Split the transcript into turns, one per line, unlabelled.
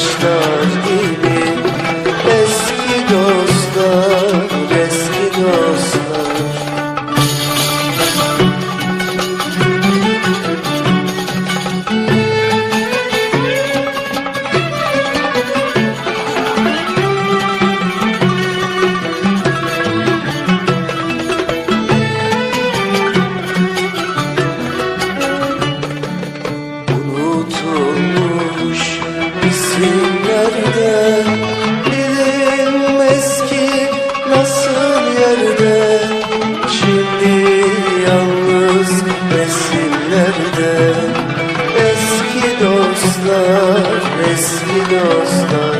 taşlar resimlerde Eski dostlar, eski dostlar